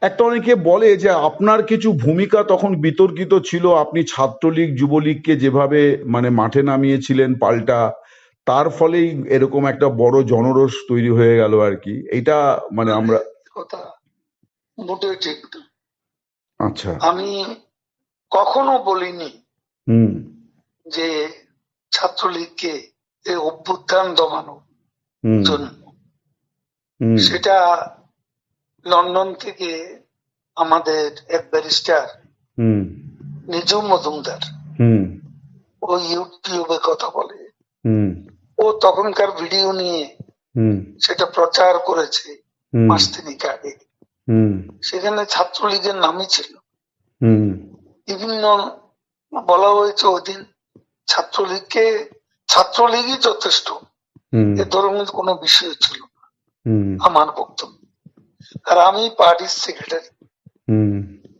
একটা অনেকে বলে যে আপনার কিছু ভূমিকা তখন বিতর্কিত ছিল আপনি ছাত্রলীগ যুবলীগকে যেভাবে মানে মাঠে নামিয়েছিলেন পাল্টা তার ফলেই এরকম একটা বড় জনরোষ তৈরি হয়ে গেল আর কি। এটা মানে আমরা কথা মোটেই ঠিক আচ্ছা। আমি কখনো বলিনি হুম। যে ছাত্রলীগকে অভ্যুত্থান দমানোর জন্য। সেটা লন্ডন থেকে আমাদের এক ব্যারিস্টার নিজু মজুমদার হুম। ও ইউটিউবে কথা বলে। ও তখনকার ভিডিও নিয়ে সেটা প্রচার করেছে মাস তিনিক আগে। সেখানে ছাত্রলীগের নামই ছিল। হুম। বিভিন্ন বলা হয়েছে ওই দিন ছাত্রলীগকে ছাত্রলীগই যথেষ্ট। হুম। এ ধরনের কোনো বিষয় ছিল আমার বক্তব্য। আর আমি পার্টির সেক্রেটারি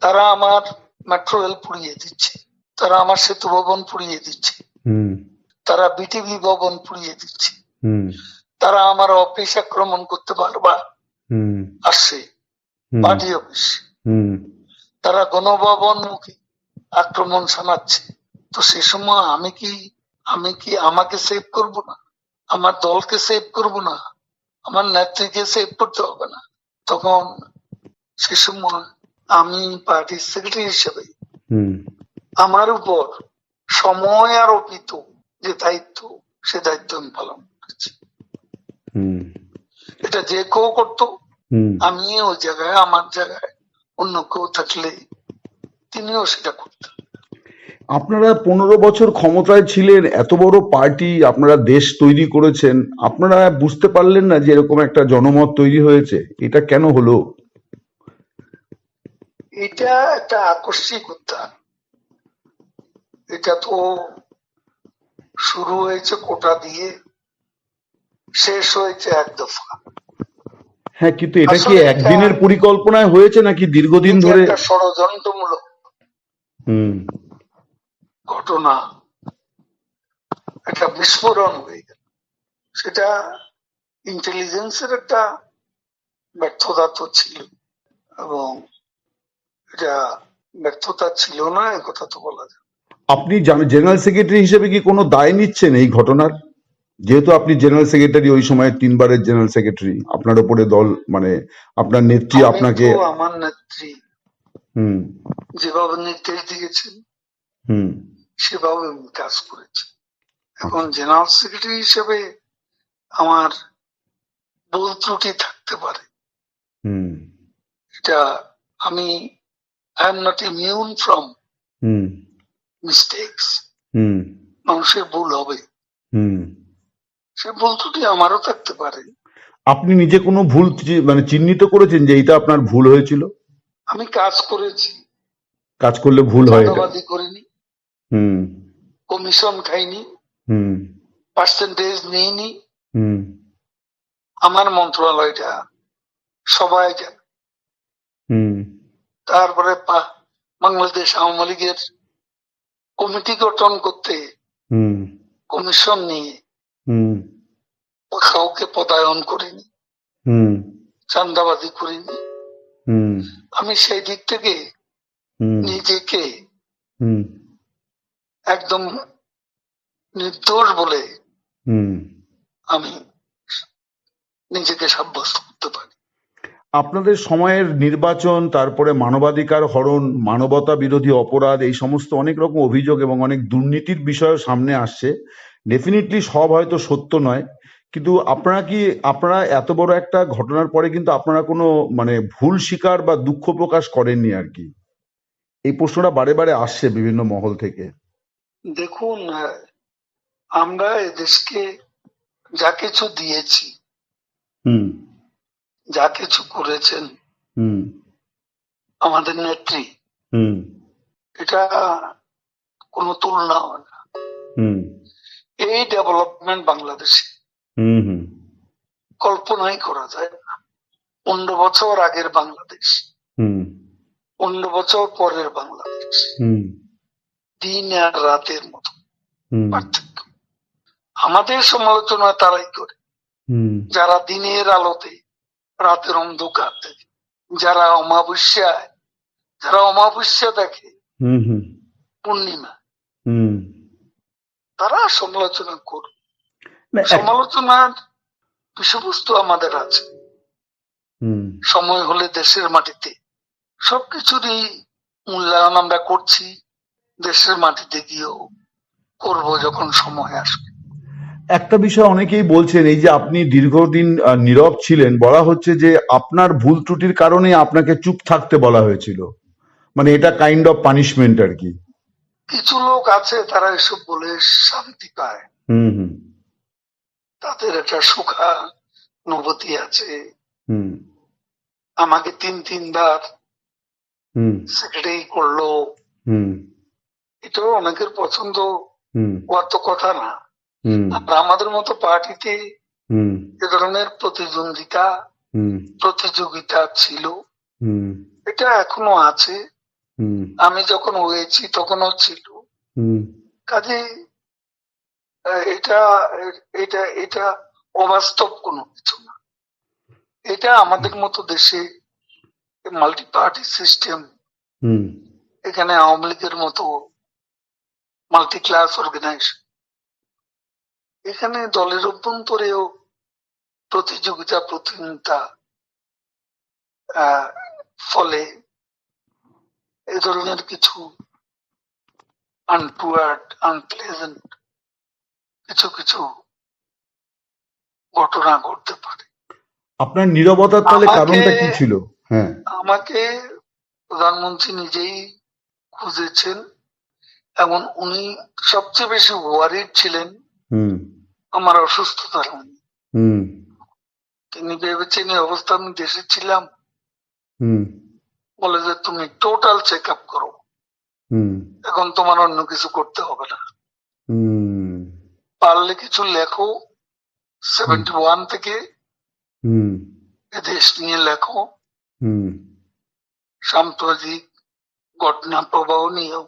তারা আমার মেট্রো রেল পুড়িয়ে দিচ্ছে। তারা আমার সেতু ভবন পুড়িয়ে দিচ্ছে। তারা বিটিভি ভবন পুড়িয়ে দিচ্ছে। তারা আমার অফিস আক্রমণ করতে বারবার হুম। আসছে। পার্টি অফিস তারা গণভবন মুখে আক্রমণ শোনাচ্ছে তো সে সময় আমি কি আমি কি আমাকে সেভ করব না? আমার দলকে সেভ করব না? আমার নেত্রীকে সেভ করতে হবে না? তখন সে সময় আমি পার্টির সেক্রেটারি হিসেবে আমার উপর সময় আরোপিত যে দায়িত্ব সে দায়িত্ব আমি পালন করেছি। হুম। এটা যে কেউ করতো আমি ওই জায়গায় আমার জায়গায় অন্য কেউ থাকলে তিনিও সেটা করতেন। আপনারা পনেরো বছর ক্ষমতায় ছিলেন এত বড় পার্টি আপনারা দেশ তৈরি করেছেন আপনারা বুঝতে পারলেন না যে এরকম একটা জনমত তৈরি হয়েছে এটা কেন হলো? এটা একটা আকস্মিক উত্থান। এটা তো শুরু হয়েছে কোটা দিয়ে শেষ হয়েছে এক দফা। হ্যাঁ কিন্তু এটা কি একদিনের পরিকল্পনায় হয়েছে নাকি দীর্ঘদিন ধরে? ষড়যন্ত্রমূলক। হুম। ঘটনা একটা বিস্ফোরণ হয়ে গেল। সেটা ইন্টেলিজেন্সের একটা ব্যর্থতা তো ছিল এবং এটা ব্যর্থতা ছিল না এ কথা তো বলা যায়। আপনি জেনারেল সেক্রেটারি হিসেবে কি কোনো দায় নিচ্ছেন এই ঘটনার? যেহেতু আপনি জেনারেল সেক্রেটারি ওই সময় তিনবারের জেনারেল সেক্রেটারি আপনার উপরে দল মানে আপনার নেত্রী আপনাকে আমার নেত্রী। হুম। যেভাবে নির্দেশ দিয়েছেন হুম। সেভাবে আমি কাজ করেছি। এখন জেনারেল সেক্রেটারি হিসেবে আমার ভুল ত্রুটি থাকতে পারে। এটা আমি I am not immune from mistakes মানুষের ভুল হবে। হুম। সে ভুল ত্রুটি আমারও থাকতে পারে। আপনি নিজে কোনো ভুল মানে চিহ্নিত করেছেন যে এটা আপনার ভুল হয়েছিল? আমি কাজ করেছি। কাজ করলে ভুল হয় করিনি। কমিশন খাইনি পার্সেন্টেজ নিইনি। আমার মন্ত্রণালয়টা সবাই জানে তারপরে বাংলাদেশ আওয়ামী লীগের কমিটি গঠন করতে হুম। কমিশন নিয়ে হুম। কাউকে পদায়ন করিনি হুম। চান্দাবাজি করিনি। হুম। আমি সেই দিক থেকে নিজেকে একদম নির্দোষ বলে হুম। আমি নিজেকে সাব্যস্ত করতে পারি। আপনাদের সময়ের নির্বাচন তারপরে মানবাধিকার হরণ মানবতা বিরোধী অপরাধ এই সমস্ত অনেক রকম অভিযোগ এবং অনেক দুর্নীতির বিষয়ও সামনে আসছে। ডেফিনেটলি সব হয়তো সত্য নয় কিন্তু আপনারা কি আপনারা এত বড় একটা ঘটনার পরে কিন্তু আপনারা কোনো মানে ভুল স্বীকার বা দুঃখ প্রকাশ করেননি আর কি? এই প্রশ্নটা বারে বারে আসছে বিভিন্ন মহল থেকে। দেখুন আমরা এদেশকে যা কিছু দিয়েছি যা কিছু করেছেন আমাদের নেত্রী এটা কোনো তুলনা হয় না। হুম। এই ডেভেলপমেন্ট বাংলাদেশে হুম হুম। কল্পনাই করা যায় না। পনেরো বছর আগের বাংলাদেশ হুম। পনেরো বছর পরের বাংলাদেশ। হুম। দিন আর রাতের মতো। পার্থক্য। আমাদের সমালোচনা তারাই করে। যারা দিনের আলোতে রাতের অন্ধকার থেকে যারা অমাবস্যায় যারা অমাবস্যা দেখে পূর্ণিমা। তারা সমালোচনা করবে। সমালোচনার বিষয়বস্তু আমাদের আছে। হুম। সময় হলে দেশের মাটিতে সবকিছুরই মূল্যায়ন আমরা করছি। দেশের মাটিতে গিয়েও করব যখন সময় আসবে। একটা বিষয় অনেকেই বলছেন এই যে আপনি দীর্ঘদিন নীরব ছিলেন বলা হচ্ছে যে আপনার ভুল ত্রুটির কারণে আপনাকে চুপ থাকতে বলা হয়েছিল। মানে এটা কাইন্ড অফ পানিশমেন্ট আর কি। কিছু লোক আছে তারা এসব বলে শান্তি পায়। হুম হুম। তাদের একটা সুখা অনুভূতি আছে। হুম। আমাকে তিন তিনবার হুম। সেক্রেটারি করল। হুম। এটাও অনেকের পছন্দ হওয়ার তো কথা না। আর আমাদের মতো পার্টিতে এ ধরনের প্রতিদ্বন্দ্বিতা প্রতিযোগিতা ছিল। এটা এখনও আছে। আমি যখন হয়েছি তখনও ছিল। কাজে এটা এটা এটা অবাস্তব কোনো কিছু না। এটা আমাদের মতো দেশে মাল্টি পার্টি সিস্টেম হুম। এখানে আওয়ামী লীগের মতো মাল্টি ক্লাস অর্গানাইজেশন এখানে দলের অভ্যন্তরেও প্রতিযোগিতা প্রতিযোগিতা ফলে এ ধরনের কিছু আনটুয়ার্ড আনপ্লেজেন্ট কিছু কিছু ঘটনা ঘটতে পারে। আপনার নীরবতার তাহলে কারণটা কি ছিল? হ্যাঁ। আমাকে প্রধানমন্ত্রী নিজেই খুঁজেছেন। এবং উনি সবচেয়ে বেশি ওয়ারিড ছিলেন আমার অসুস্থতার। হুম। তিনি ভেবেছেন এই অবস্থা আমি দেশে ছিলাম। বলে যে তুমি টোটাল চেক আপ করো এখন তোমার অন্য কিছু করতে হবে না। পারলে কিছু লেখো। সেভেন্টি ওয়ান থেকে হুম। দেশ নিয়ে লেখো। হুম। সাম্প্রতিক ঘটনা প্রবাহ নিয়েও।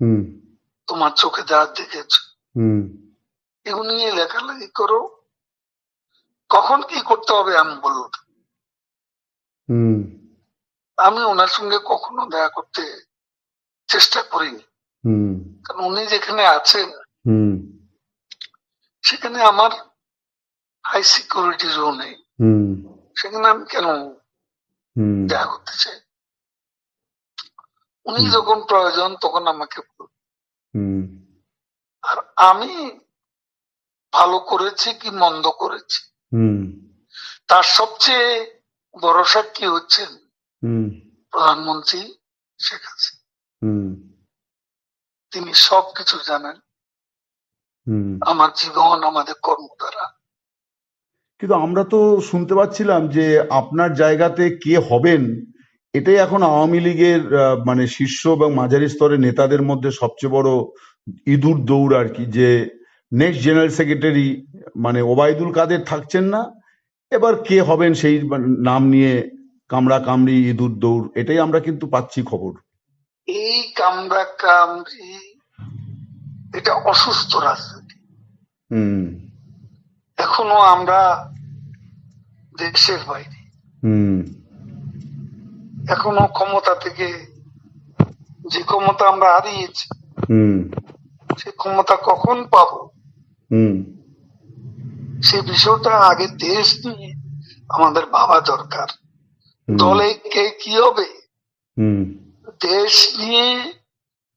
হুম। তোমার চোখে যা দেখেছ। এগুলো নিয়ে লেখালেখি করো। কখন কি করতে হবে আমি বলব আমি ওনার সঙ্গে কখনো দেখা করতে চেষ্টা করিনি। কারণ উনি যেখানে আছেন সেখানে আমার হাই সিকিউরিটি জোনে সেখানে আমি কেন দেখা করতে চাই? উনি যখন প্রয়োজন তখন আমাকে বলবেন। হুম। আর আমি ভালো করেছি কি মন্দ করেছি? তার সবচেয়ে বড় সাক্ষী হচ্ছেন প্রধানমন্ত্রী শেখ হাসিনা। তিনি সবকিছু জানেন। হুম। আমার জীবন আমাদের কর্ম দ্বারা কিন্তু আমরা তো শুনতে পাচ্ছিলাম যে আপনার জায়গাতে কে হবেন? এটাই এখন আওয়ামী লীগের মানে শীর্ষ এবং মাঝারি স্তরের নেতাদের মধ্যে সবচেয়ে বড় ইঁদুর দৌড় আর কি যে নেক্সট জেনারেল সেক্রেটারি মানে ওবায়দুল কাদের থাকছেন না এবার কে হবেন সেই নাম নিয়ে কামড়া কামড়ি ইঁদুর দৌড় এটাই আমরা কিন্তু পাচ্ছি খবর। এই কামরা কামড়ি এটা অসুস্থ রাজনীতি। হুম। এখনও আমরা দেশের বাইরে। হুম। এখনও ক্ষমতা থেকে যে ক্ষমতা আমরা হারিয়েছি সে ক্ষমতা কখন পাবো? সে বিষয়টা আগে দেশ নিয়ে আমাদের ভাবা দরকার। দলে কে কি হবে? দেশ নিয়ে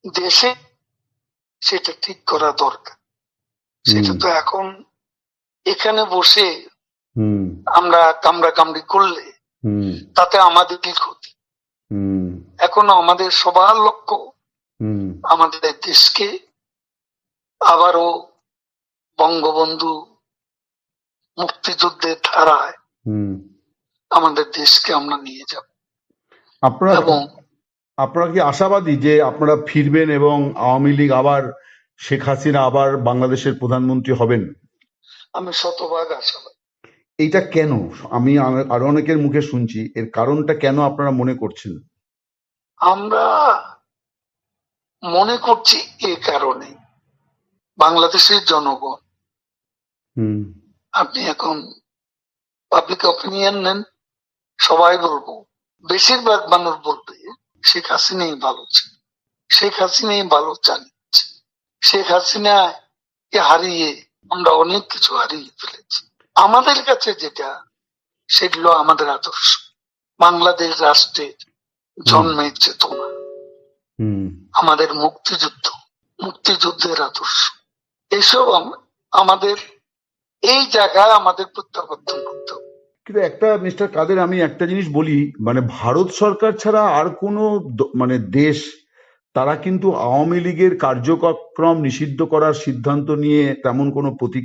দেশে সেটা ঠিক করা দরকার। সেটা তো এখন এখানে বসে হুম। আমরা কামড়া কামড়ি করলে তাতে আমাদের কি ক্ষতি? এখন আমাদের সবার লক্ষ্য আমাদের দেশকে আবারও বঙ্গবন্ধু মুক্তিযুদ্ধের ধারায় হুম। আমাদের দেশকে আমরা নিয়ে যাব। আপনারা এবং আপনারা কি আশাবাদী যে আপনারা ফিরবেন এবং আওয়ামী লীগ আবার শেখ হাসিনা আবার বাংলাদেশের প্রধানমন্ত্রী হবেন? আমি শতভাগ আশাবাদী। এইটা কেন? আমি আরও অনেকের মুখে শুনছি। এর কারণটা কেন আপনারা মনে করছেন? আমরা মনে করছি এ কারণে। বাংলাদেশের জনগণ। আপনি এখন পাবলিক অপিনিয়ন নেন সবাই বলব। বেশিরভাগ মানুষ বলবে শেখ হাসিনাই ভালো ছিল। শেখ হাসিনাই ভালো চালিয়েছে। শেখ হাসিনাকে হারিয়ে আমরা অনেক কিছু হারিয়ে ফেলেছি। আমাদের কাছে যেটা সেগুলো আমাদের আদর্শ। বাংলাদেশ রাষ্ট্রের জন্মের চেতনা। আমাদের মুক্তিযুদ্ধ মুক্তিযুদ্ধের আদর্শ। এসব আমাদের এই জায়গায় আমাদের প্রত্যাবর্তন করতে হবে। কিন্তু একটা মিস্টার কাদের আমি একটা জিনিস বলি মানে ভারত সরকার ছাড়া আর কোনো মানে দেশ তারা কিন্তু আওয়ামী লীগের কার্যক্রম নিষিদ্ধ করার সিদ্ধান্ত নিয়ে তেমন কোনো প্রতি